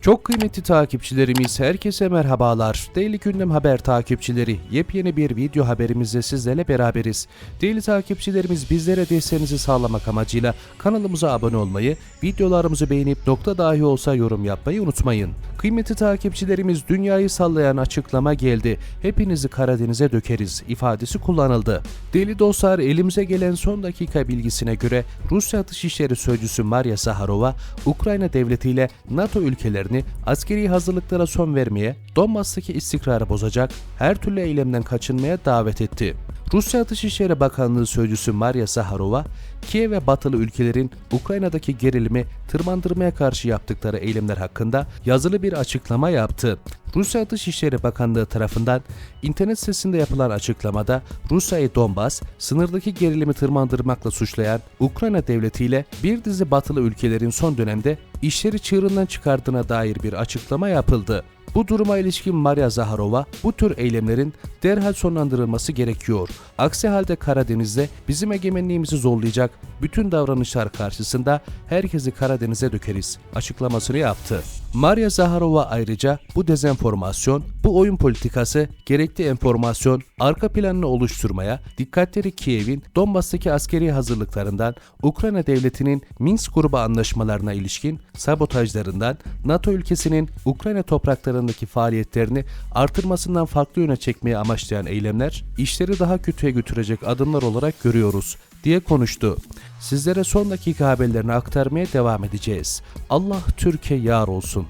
Çok kıymetli takipçilerimiz herkese merhabalar. Daily Gündem Haber takipçileri yepyeni bir video haberimizle sizlerle beraberiz. Daily takipçilerimiz bizlere desteğinizi sağlamak amacıyla kanalımıza abone olmayı, videolarımızı beğenip nokta dahi olsa yorum yapmayı unutmayın. Kıymetli takipçilerimiz dünyayı sallayan açıklama geldi. Hepinizi Karadeniz'e dökeriz ifadesi kullanıldı. Deli dostlar elimize gelen son dakika bilgisine göre Rusya Dışişleri Sözcüsü Maria Zaharova, Ukrayna devletiyle NATO ülkelerini askeri hazırlıklara son vermeye, Donbas'taki istikrarı bozacak her türlü eylemden kaçınmaya davet etti. Rusya Dışişleri Bakanlığı Sözcüsü Maria Zaharova, Kiev ve batılı ülkelerin Ukrayna'daki gerilimi tırmandırmaya karşı yaptıkları eylemler hakkında yazılı bir açıklama yaptı. Rusya Dışişleri Bakanlığı tarafından internet sitesinde yapılan açıklamada Rusya'yı Donbas, sınırdaki gerilimi tırmandırmakla suçlayan Ukrayna devletiyle bir dizi batılı ülkelerin son dönemde işleri çığırından çıkardığına dair bir açıklama yapıldı. Bu duruma ilişkin Maria Zaharova, bu tür eylemlerin derhal sonlandırılması gerekiyor. Aksi halde Karadeniz'de bizim egemenliğimizi zorlayacak bütün davranışlar karşısında herkesi Karadeniz'e dökeriz açıklamasını yaptı. Maria Zaharova ayrıca bu dezenformasyon, bu oyun politikası gerekli enformasyon, arka planını oluşturmaya, dikkatleri Kiev'in Donbas'taki askeri hazırlıklarından, Ukrayna devletinin Minsk grubu anlaşmalarına ilişkin sabotajlarından, NATO ülkesinin Ukrayna topraklarındaki faaliyetlerini artırmasından farklı yöne çekmeye amaçlayan eylemler, işleri daha kötüye götürecek adımlar olarak görüyoruz diye konuştu. Sizlere son dakika haberlerini aktarmaya devam edeceğiz. Allah Türkiye yar olsun.